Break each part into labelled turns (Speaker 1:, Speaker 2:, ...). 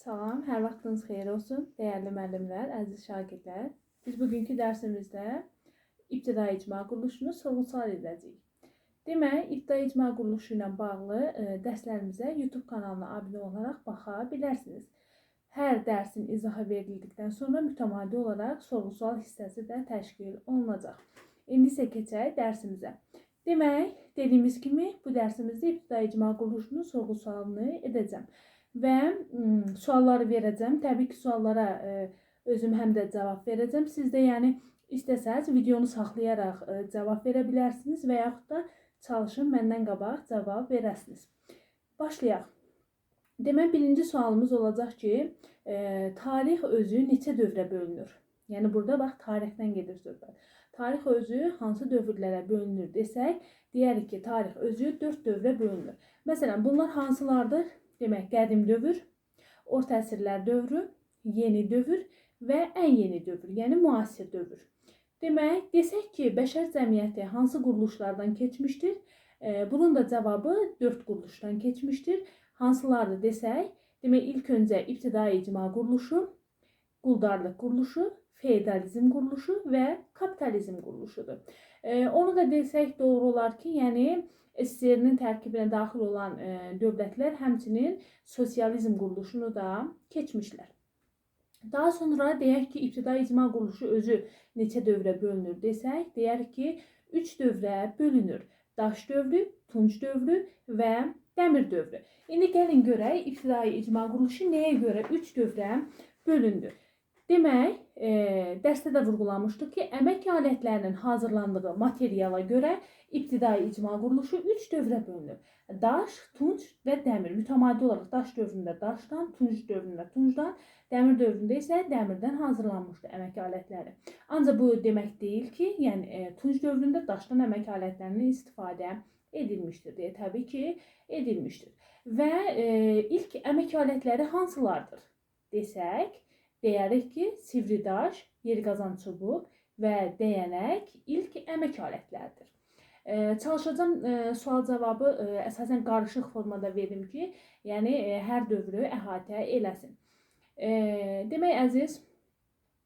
Speaker 1: Salam, hər vaxtınız xeyir olsun, dəyərli müəllimlər, əziz şagirdlər. Biz bugünkü dərsimizdə ibtidai icma quruluşunu sorğu-sual edəcəyik. Demək, ibtidai icma quruluşu ilə bağlı e, dərslərimizə YouTube kanalına abunə olaraq baxa bilərsiniz. Hər dərsin izahı verildikdən sonra mütəmadi olaraq sorğu-sual hissəsi də təşkil olunacaq. İndi isə keçək dərsimizə. Demək, dediyimiz kimi bu dərsimizdə ibtidai icma quruluşunun sorğu-sualını edəcəm və sualları verəcəm. Təbii ki, suallara özüm həm də cavab verəcəm. Siz də yəni istəsəz videonu saxlayaraq cavab verə bilərsiniz və yaxud da çalışın məndən qabaq cavab verəsiniz. Başlayaq. Demək, birinci sualımız olacaq ki, e, tarix özü neçə dövrə bölünür? Yəni burada bax tarixdən gedir söhbət. Tarix özü hansı dövrlərə bölünür desək, deyərik ki, tarix özü 4 dövrə bölünür. Məsələn, bunlar hansılardır? Demək, qədim dövr, orta əsrlər dövrü, yeni dövr və ən yeni dövr, yəni müasir dövr. Demək, desək ki, bəşər cəmiyyəti hansı quruluşlardan keçmişdir? E, Bunun da cavabı 4 quruluşdan keçmişdir. Hansılardır desək, demək ilk öncə ibtidai icma quruluşu, quldarlıq quruluşu, feodalizm quruluşu və kapitalizm quruluşudur. E, Onu da desək doğru olar ki, yəni SSR-nin tərkibinə daxil olan e, dövlətlər həmçinin sosializm quruluşunu da keçmişlər. Daha sonra deyək ki, ibtidai icma quruluşu özü neçə dövrə bölünür desək, deyərik ki, 3 dövrə bölünür. Daş dövrü, tunç dövrü və dəmir dövrü. İndi gəlin görək ibtidai icma quruluşu nəyə görə 3 dövrə bölündü. Demək, e, dərsdə də vurğulamışdıq ki, əmək alətlərinin hazırlandığı materiala görə ibtidai icma quruluşu 3 dövrə bölünür. Daş, tunç və dəmir. Mütəmadi olaraq daş dövründə daşdan, tunç dövründə tuncdan, dəmir dövründə isə dəmirdən hazırlanmışdı əmək alətləri. Ancaq bu demək deyil ki, yəni e, tunç dövründə daşdan əmək alətlərinin istifadə edilmişdir deyə təbii ki, edilmişdir. Və e, ilk əmək alətləri hansılardır desək, deyərik ki, sivri daş, yerqazan çubuq və dəyənək ilk əmək alətləridir. E, çalışacağam e, sual cavabı e, əsasən qarışıq formada verim ki, yəni e, hər dövrü əhatə eləsin. E, demək əziz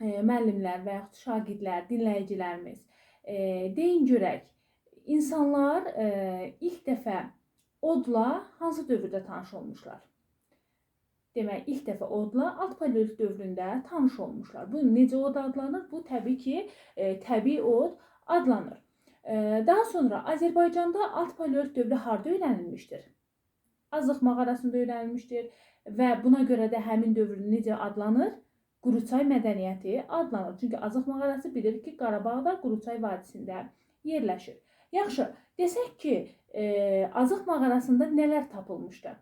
Speaker 1: e, müəllimlər və yaxud şagirdlər, dinləyicilərimiz, e, deyin görək, insanlar e, ilk dəfə odla hansı dövrdə tanış olmuşlar? Demək, ilk dəfə odla alt paleolit dövründə tanış olmuşlar. Bu necə od adlanır? Bu təbii ki, e, təbii od adlanır. E, daha sonra Azərbaycanda alt paleolit dövrü harda öyrənilmişdir? Azıq mağarasında öyrənilmişdir və buna görə də həmin dövr necə adlanır? Quruçay mədəniyyəti adlanır. Çünki Azıq mağarası bilir ki, Qarabağda Quruçay vadisində yerləşir. Yaxşı, desək ki, e, Azıq mağarasında nələr tapılmışdı?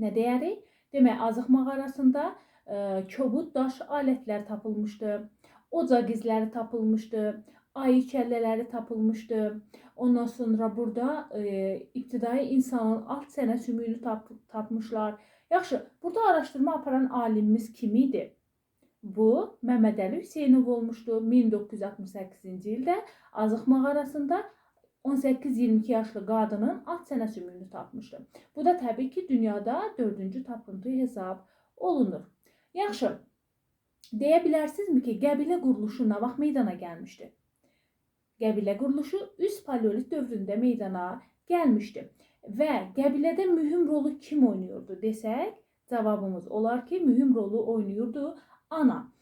Speaker 1: Nə deyərik? Demək, Azıq mağarasında e, kobud daş alətlər tapılmışdı. Ocaq izləri tapılmışdı. Ayı kəllələri tapılmışdı. Ondan sonra burada e, ibtidai insanın alt sənə sümüyünü tap tapmışlar. Yaxşı, burada araşdırma aparan alimimiz kim idi? Bu Məmməd Əli Hüseynov olmuşdu 1968-ci ildə Azıq mağarasında 18-22 yaşlı qadının alt çənə sümüyünü tapmışdı. Bu da təbii ki, dünyada 4-cü tapıntı hesab olunur. Yaxşı. Deyə bilərsinizmi ki, qəbilə quruluşu nə vaxt meydana gəlmişdi? Qəbilə quruluşu üst paleolit dövründə meydana gəlmişdi. Və qəbilədə mühüm rolu kim oynayırdı desək, cavabımız olar ki, mühüm rolu oynayırdı ana.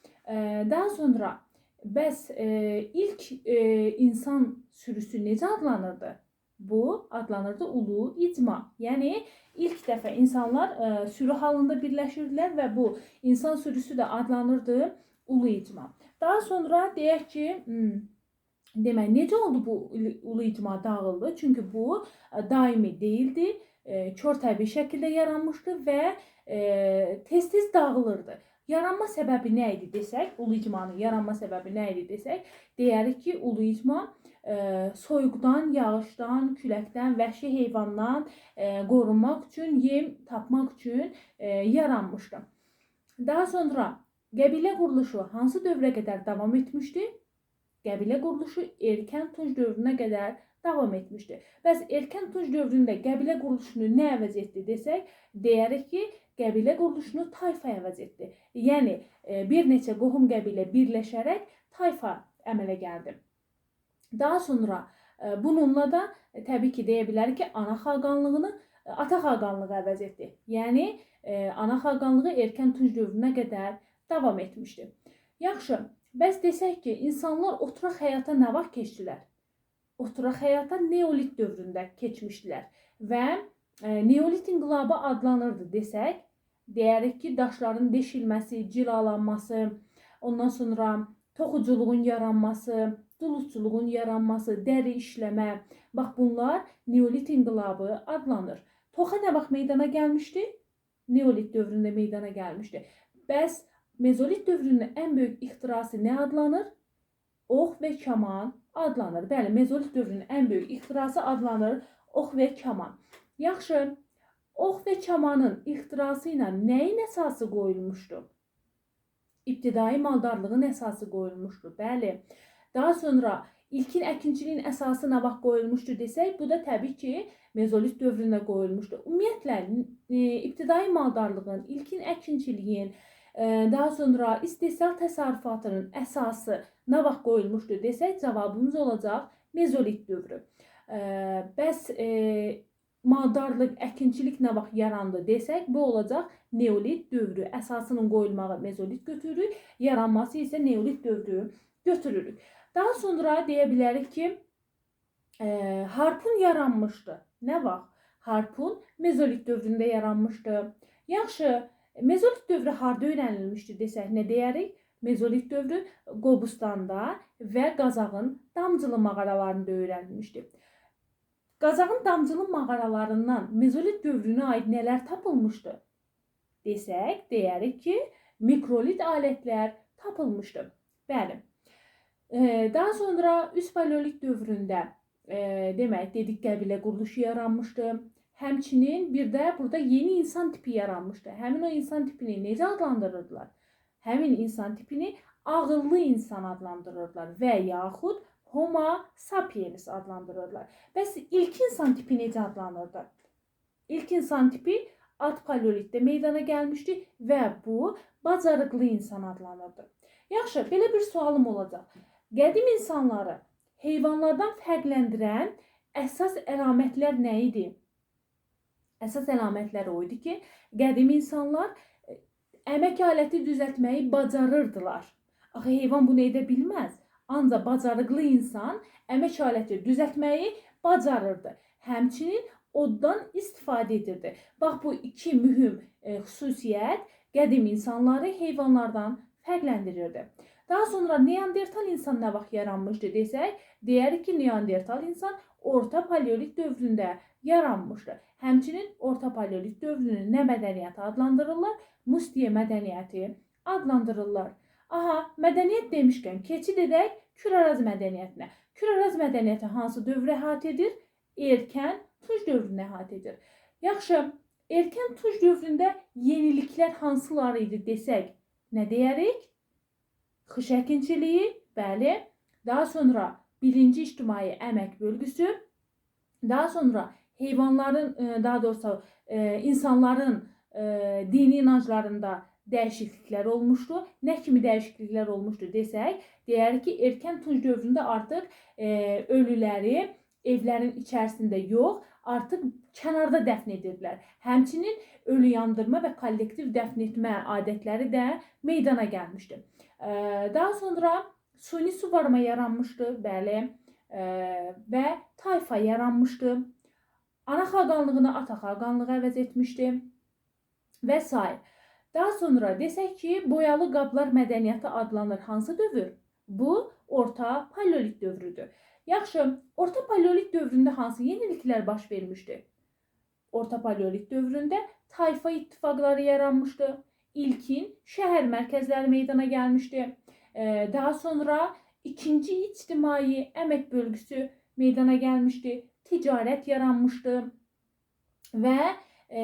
Speaker 1: Daha sonra Bəs e, ilk e, insan sürüsü necə adlanırdı? Bu adlanırdı ulu icma. Yəni ilk dəfə insanlar e, sürü halında birləşirdilər və bu insan sürüsü də adlanırdı ulu icma. Daha sonra deyək ki, hmm, demək necə oldu bu ulu icma dağıldı? Çünki bu e, daimi değildi. E, kör təbii şəkildə yaranmışdı və e, tez-tez dağılırdı. Yaranma səbəbi nə idi desək, ulu icmanın yaranma səbəbi nə idi desək, deyərik ki, ulu icma e, soyuqdan, yağışdan, küləkdən, vəhşi heyvandan e, qorunmaq üçün, yem tapmaq üçün e, yaranmışdı. Daha sonra qəbilə quruluşu hansı dövrə qədər davam etmişdi? Qəbilə quruluşu erkən tunc dövrünə qədər davam etmişdi. Bəs erkən tunc dövründə qəbilə quruluşunu nə əvəz etdi desək, deyərik ki, qəbilə quruluşunu tayfa əvəz etdi. Yəni e, bir neçə qohum qəbilə birləşərək tayfa əmələ gəldi. Daha sonra e, bununla da e, təbii ki, deyə bilərik ki, ana xaqanlığını ata xaqanlığı əvəz etdi. Yəni ana xaqanlığı erkən tunc dövrünə qədər davam etmişdi. Yaxşı, bəs desək ki, insanlar oturaq həyata nə vaxt keçdilər? Oturaq həyata neolit dövründə keçmişdilər və neolit inqilabı adlanırdı desək, deyərik ki, daşların deşilməsi, cilalanması, ondan sonra toxuculuğun yaranması, duluzçuluğun yaranması, dəri işləmə, bax bunlar neolit inqilabı adlanır. Toxa nə vaxt meydana gəlmişdi? Neolit dövründə meydana gəlmişdi. Bəs mezolit dövrünün ən böyük ixtirası nə adlanır? Ox və kaman adlanır. Bəli, mezolit dövrünün ən böyük ixtirası adlanır ox və kaman. Yaxşı, ox və kamanın ixtirası ilə nəyin əsası qoyulmuşdu? İbtidai maldarlığın əsası qoyulmuşdu. Bəli. Daha sonra ilkin əkinçiliyin əsası nə vaxt qoyulmuşdu desək, bu da təbii ki, mezolit dövründə qoyulmuşdu. Ümumiyyətlə, e, ibtidai maldarlığın, ilkin əkinçiliyin, e, daha sonra istehsal təsərrüfatının əsası nə vaxt qoyulmuşdu desək, cavabımız olacaq mezolit dövrü. E, bəs maldarlıq, əkinçilik nə vaxt yarandı desək, bu olacaq neolit dövrü. Əsasının qoyulmağı mezolit götürürük, yaranması isə neolit dövrü götürürük. Daha sonra deyə bilərik ki, e, harpun yaranmışdı. Nə vaxt? Harpun mezolit dövründə yaranmışdı. Yaxşı, mezolit dövrü harda öyrənilmişdi desək, nə deyərik? Mezolit dövrü Qobustanda və Qazağın damcılı mağaralarında öyrənilmişdi. Qazağın damcılı mağaralarından mezolit dövrünə aid nələr tapılmışdı? Desək, deyərik ki, mikrolit alətlər tapılmışdı. Bəli. Daha sonra üst paleolit dövründə e, demək dedik qəbilə quruluşu yaranmışdı. Həmçinin bir də burada yeni insan tipi yaranmışdı. Həmin o insan tipini necə adlandırırdılar? Həmin insan tipini ağıllı insan adlandırırdılar və yaxud Homo sapiens adlandırırlar. Bəs ilk insan tipi necə adlanırdı? İlk insan tipi alt paleolitdə meydana gəlmişdi və bu bacarıqlı insan adlanırdı. Yaxşı, belə bir sualım olacaq. Qədim insanları heyvanlardan fərqləndirən əsas əlamətlər nə idi? Əsas əlamətlər o idi ki, qədim insanlar e, əmək aləti düzəltməyi bacarırdılar. Axı heyvan bunu edə bilməz. Ancaq bacarıqlı insan əmək aləti düzəltməyi bacarırdı. Həmçinin oddan istifadə edirdi. Bax bu iki mühüm e, xüsusiyyət qədim insanları heyvanlardan fərqləndirirdi. Daha sonra Neandertal insan nə vaxt yaranmışdı desək, deyərik ki, Neandertal insan orta paleolit dövründə yaranmışdı. Həmçinin orta paleolit dövrünü nə mədəniyyəti adlandırırlar? Mustiye mədəniyyəti adlandırırlar. Aha, mədəniyyət demişkən keçid edək Küraraz mədəniyyətinə. Küraraz mədəniyyəti hansı dövrü əhatə edir? Erkən Tunc dövrünü əhatə edir. Yaxşı, erkən Tunc dövründə yeniliklər hansıları idi desək, nə deyərik? Xış bəli. Daha sonra birinci ictimai əmək bölgüsü, daha sonra heyvanların, e, daha doğrusu e, insanların e, dini inanclarında dəyişikliklər olmuşdu. Nə kimi dəyişikliklər olmuşdu desək, deyərik ki, erkən tunc dövründə artıq ölüləri evlərin içərisində yox, artıq kənarda dəfn edirdilər. Həmçinin ölü yandırma və kollektiv dəfn etmə adətləri də meydana gəlmişdi. Daha sonra suni su varma yaranmışdı, bəli, və tayfa yaranmışdı. Ana xaqanlığını ata xaqanlığı əvəz etmişdi və s. Daha sonra desək ki, boyalı qablar mədəniyyəti adlanır. Hansı dövr? Bu orta paleolit dövrüdür. Yaxşı, orta paleolit dövründə hansı yeniliklər baş vermişdi? Orta paleolit dövründə tayfa ittifaqları yaranmışdı ilkin şəhər mərkəzləri meydana gəlmişdi. Daha sonra ikinci ictimai əmək bölgüsü meydana gəlmişdi. Ticarət yaranmışdı və e,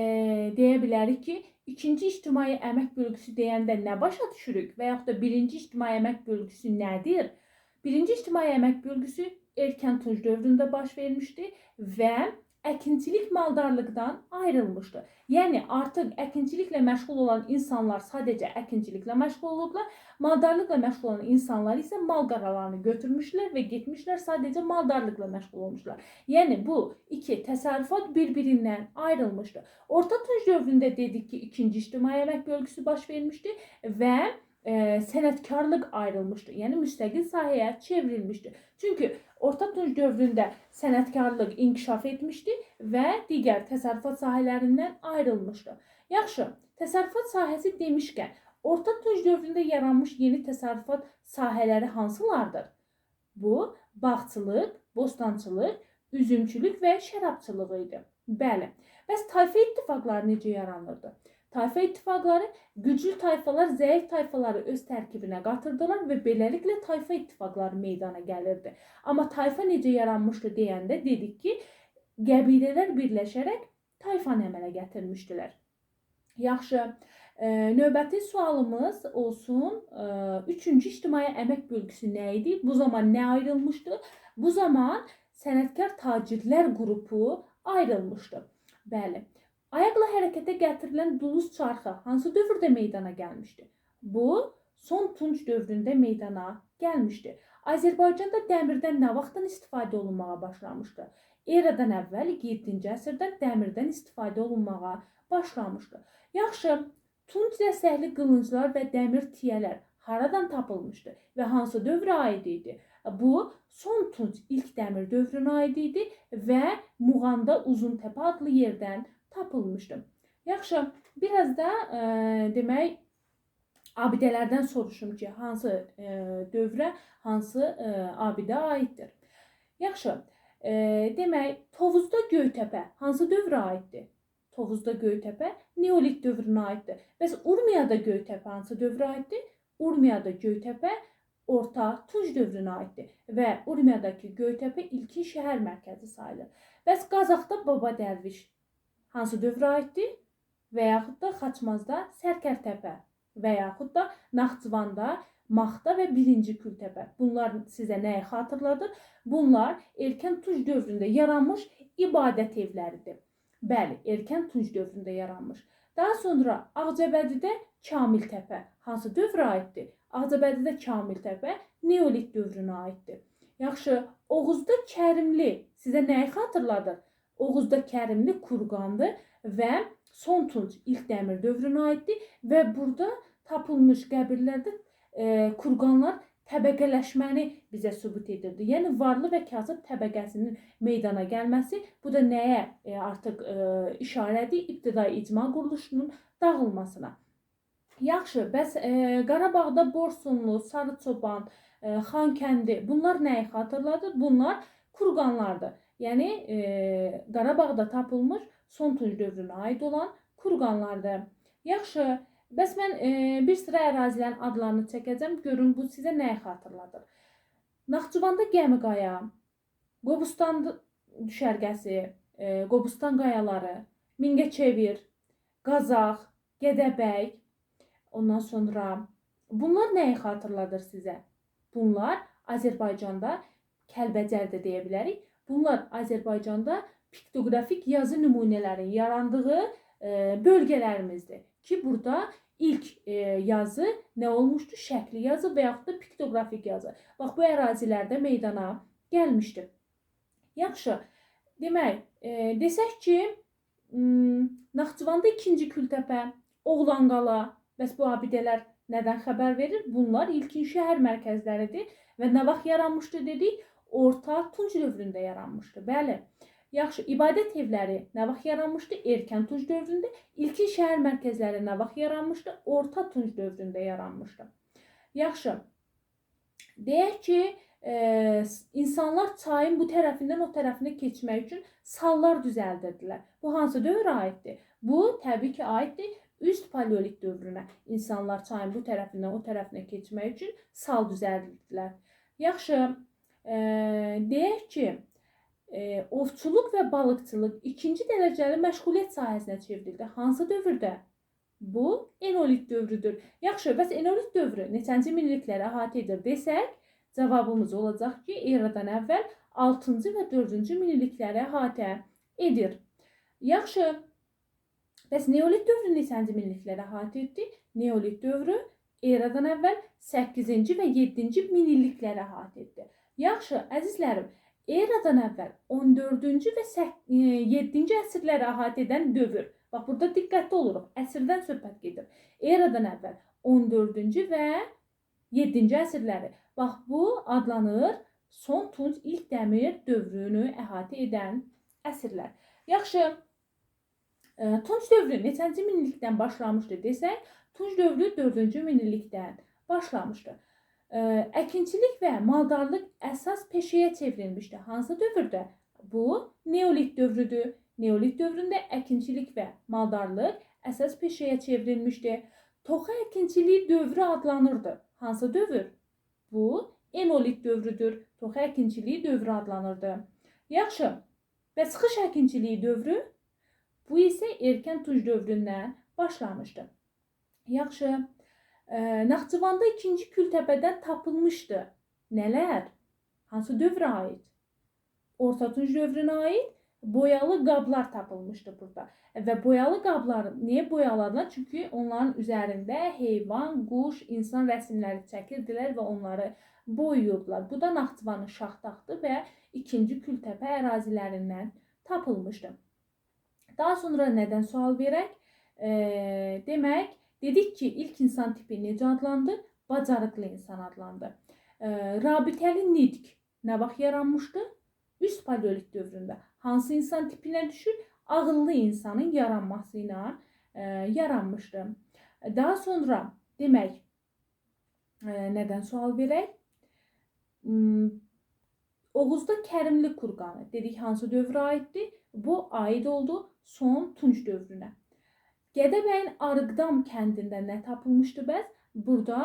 Speaker 1: deyə bilərik ki, ikinci ictimai əmək bölgüsü deyəndə nə başa düşürük və yaxud da birinci ictimai əmək bölgüsü nədir? Birinci ictimai əmək bölgüsü erkən tunc dövründə baş vermişdi və əkinçilik maldarlıqdan ayrılmışdı. Yəni artıq əkinçiliklə məşğul olan insanlar sadəcə əkinçiliklə məşğul olublar, maldarlıqla məşğul olan insanlar isə mal qaralarını götürmüşlər və getmişlər sadəcə maldarlıqla məşğul olmuşlar. Yəni bu iki təsərrüfat bir-birindən ayrılmışdı. Orta Tunc dövründə dedik ki, ikinci ictimai əmək bölgüsü baş vermişdi və e, sənətkarlıq ayrılmışdı. Yəni müstəqil sahəyə çevrilmişdi. Çünki Orta Tunc dövründə sənətkarlıq inkişaf etmişdi və digər təsərrüfat sahələrindən ayrılmışdı. Yaxşı, təsərrüfat sahəsi demişkən, Orta Tunc dövründə yaranmış yeni təsərrüfat sahələri hansılardır? Bu bağçılıq, bostançılıq, üzümçülük və şərabçılıq idi. Bəli. Bəs tayfa ittifaqları necə yaranırdı? Tayfa ittifaqları güclü tayfalar zəif tayfaları öz tərkibinə qatırdılar və beləliklə tayfa ittifaqları meydana gəlirdi. Amma tayfa necə yaranmışdı deyəndə dedik ki, qəbilələr birləşərək tayfanı əmələ gətirmişdilər. Yaxşı, e, növbəti sualımız olsun. 3-cü ictimai əmək bölgüsü nə idi? Bu zaman nə ayrılmışdı? Bu zaman sənətkar tacirlər qrupu ayrılmışdı. Bəli. Ayaqla hərəkətə gətirilən duluz çarxı hansı dövrdə meydana gəlmişdi? Bu son Tunc dövründə meydana gəlmişdi. Azərbaycanda dəmirdən nə vaxtdan istifadə olunmağa başlamışdı? Eradan əvvəl 7-ci əsrdə dəmirdən istifadə olunmağa başlamışdı. Yaxşı, Tunc dəstəkli qılınclar və dəmir tiyələr haradan tapılmışdı və hansı dövrə aid idi? Bu son Tunc ilk dəmir dövrünə aid idi və Muğanda Uzuntəpə adlı yerdən tapılmışdı. Yaxşı, biraz da e, demək abidələrdən soruşum ki, hansı e, dövrə, hansı e, abidə aiddir. Yaxşı, e, demək Tovuzda Göytəpə hansı dövrə aiddir? Tovuzda Göytəpə Neolit dövrünə aiddir. Bəs Urmiyada Göytəpə hansı dövrə aiddir? Urmiyada Göytəpə Orta Tunc dövrünə aiddir və Urmiyadakı Göytəpə ilkin şəhər mərkəzi sayılır. Bəs Qazaxda Baba Dərviş hansı dövrə aiddir? Və yaxud da Xaçmazda Sərkərtəpə və yaxud da Naxçıvanda Maxda və 1-ci Kültəpə. Bunlar sizə nəyi xatırladır? Bunlar erkən Tunc dövründə yaranmış ibadət evləridir. Bəli, erkən Tunc dövründə yaranmış. Daha sonra Ağcabədidə Kamiltəpə hansı dövrə aiddir? Ağcabədidə Kamiltəpə Neolit dövrünə aiddir. Yaxşı, Oğuzda Kərimli sizə nəyi xatırladır? Oğuzda Kərimli Kurqandı və Son Tunc ilk dəmir dövrünə aiddir və burada tapılmış qəbirlərdə e, kurqanlar təbəqələşməni bizə sübut edirdi. Yəni varlı və kasıb təbəqəsinin meydana gəlməsi bu da nəyə e, artıq e, işarədir? İbtidai icma quruluşunun dağılmasına. Yaxşı, bəs e, Qarabağda Borsunlu, Sarıçoban, e, Xankəndi bunlar nəyi xatırladır? Bunlar kurqanlardır. Yəni e, Qarabağda tapılmış son Tunc dövrünə aid olan kurqanlardır. Yaxşı, bəs mən e, bir sıra ərazilərin adlarını çəkəcəm. Görün bu sizə nəyi xatırladır? Naxçıvanda Gəmiqaya, Qobustan düşərgəsi, e, Qobustan qayaları, Mingəçevir, Qazax, Gədəbəy, ondan sonra bunlar nəyi xatırladır sizə? Bunlar Azərbaycanda Kəlbəcər də deyə bilərik. Bunlar Azərbaycanda piktoqrafik yazı nümunələrinin yarandığı e, bölgələrimizdir ki, burada ilk e, yazı nə olmuşdu? Şəkli yazı və yaxud da piktoqrafik yazı. Bax bu ərazilərdə meydana gəlmişdi. Yaxşı. Demək, e, desək ki, m, Naxçıvanda 2-ci Kültəpə, Oğlanqala, bəs bu abidələr nədən xəbər verir? Bunlar ilkin şəhər mərkəzləridir və nə vaxt yaranmışdı dedik? Orta Tunc dövründə yaranmışdı. Bəli. Yaxşı, ibadət evləri nə vaxt yaranmışdı? Erkən Tunc dövründə. İlkin şəhər mərkəzləri nə vaxt yaranmışdı? Orta Tunc dövründə yaranmışdı. Yaxşı. Deyək ki, e, insanlar çayın bu tərəfindən o tərəfinə keçmək üçün sallar düzəldirdilər. Bu hansı dövrə aiddir? Bu təbii ki, aiddir üst paleolit dövrünə. İnsanlar çayın bu tərəfindən o tərəfinə keçmək üçün sal düzəldirdilər. Yaxşı, deyək ki, ovçuluq və balıqçılıq ikinci dərəcəli məşğuliyyət sahəsinə çevrildi. Hansı dövrdə? Bu enolit dövrüdür. Yaxşı, bəs enolit dövrü neçənci minillikləri əhatə edir desək, cavabımız olacaq ki, eradan əvvəl 6-cı və 4-cü minillikləri əhatə edir. Yaxşı. Bəs Neolit dövrü neçənci minillikləri əhatə etdi? Neolit dövrü eradan əvvəl 8-ci və 7-ci minillikləri əhatə etdi. Yaxşı, əzizlərim, eradan əvvəl 14-cü və 7-ci əsrləri əhatə edən dövr. Bax burada diqqətli oluruq. Əsrdən söhbət gedir. Eradan əvvəl 14-cü və 7-ci əsrləri. Bax bu adlanır son tunc ilk dəmir dövrünü əhatə edən əsrlər. Yaxşı. e, Tunç dövrü neçənci minillikdən başlamışdı desək, Tunç dövrü 4-cü minillikdən başlamışdı. E, Əkinçilik və maldarlıq əsas peşəyə çevrilmişdi. Hansı dövrdə? Bu Neolit dövrüdür. Neolit dövründə əkinçilik və maldarlıq əsas peşəyə çevrilmişdi. Toxa əkinçiliyi dövrü adlanırdı. Hansı dövr? Bu Enolit dövrüdür. Toxa əkinçiliyi dövrü adlanırdı. Yaxşı. Bəs xış əkinçiliyi dövrü? Bu isə erkən tunc dövründən başlamışdı. Yaxşı. E, Naxçıvanda ikinci Kültəpədən tapılmışdı. Nələr? Hansı dövrə aid? Orta tunc dövrünə aid boyalı qablar tapılmışdı burada. Və boyalı qablar niyə boyalanır? Çünki onların üzərində heyvan, quş, insan rəsmləri çəkirdilər və onları boyuyurdular. Bu da Naxçıvanın Şaxtaxtı və 2-ci Kültəpə ərazilərindən tapılmışdı. Daha sonra nədən sual verək? E, demək, dedik ki, ilk insan tipi necə adlandı? Bacarıqlı insan adlandı. E, rabitəli nitq nə vaxt yaranmışdı? Üst paleolit dövründə. Hansı insan tipinə düşür? Ağıllı insanın yaranması ilə e, yaranmışdı. Daha sonra demək, e, nədən sual verək? Hmm, Oğuzda Kərimli kurqanı dedik hansı dövrə aiddir? Bu aid oldu son Tunc dövrünə. Gədəbəyin Arıqdam kəndində nə tapılmışdı bəs? Burada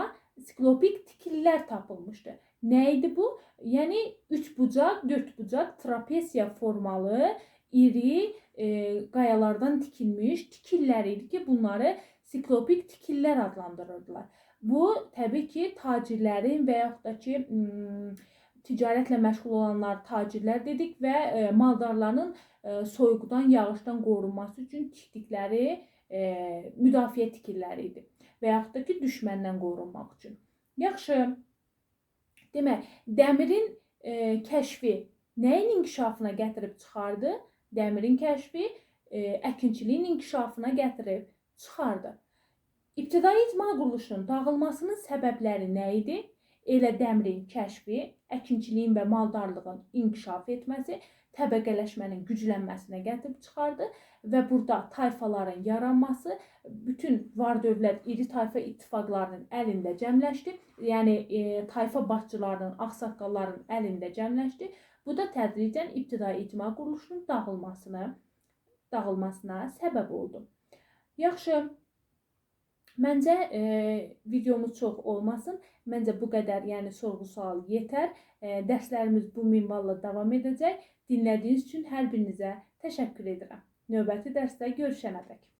Speaker 1: siklopik tikillər tapılmışdı. Nə idi bu? Yəni üç bucaq, dörd bucaq trapesiya formalı iri e, qayalardan tikilmiş tikillər idi ki, bunları siklopik tikillər adlandırırdılar. Bu təbii ki, tacirlərin və yaxud da ki, hmm, ticarətlə məşğul olanlar tacirlər dedik və e, maldarların e, soyuqdan, yağışdan qorunması üçün tikdikləri e, müdafiə tikilləri idi və yaxud da ki, düşməndən qorunmaq üçün. Yaxşı. Demək, dəmirin e, kəşfi nəyin inkişafına gətirib çıxardı? Dəmirin kəşfi e, əkinçiliyin inkişafına gətirib çıxardı. İbtidai icma quruluşunun dağılmasının səbəbləri nə idi? Elə dəmirin kəşfi, əkinçiliyin və maldarlığın inkişaf etməsi, təbəqələşmənin güclənməsinə gətirib çıxardı və burada tayfaların yaranması bütün var dövlət iri tayfa ittifaqlarının əlində cəmləşdi. Yəni e, tayfa başçılarının, ağsaqqalların əlində cəmləşdi. Bu da tədricən ibtidai icma quruluşunun dağılmasına dağılmasına səbəb oldu. Yaxşı. Məncə e, videomuz çox olmasın. Məncə bu qədər, yəni sorğu-sual yetər. E, dərslərimiz bu minvalla davam edəcək. Dinlədiyiniz üçün hər birinizə təşəkkür edirəm. Növbəti dərsdə görüşənədək.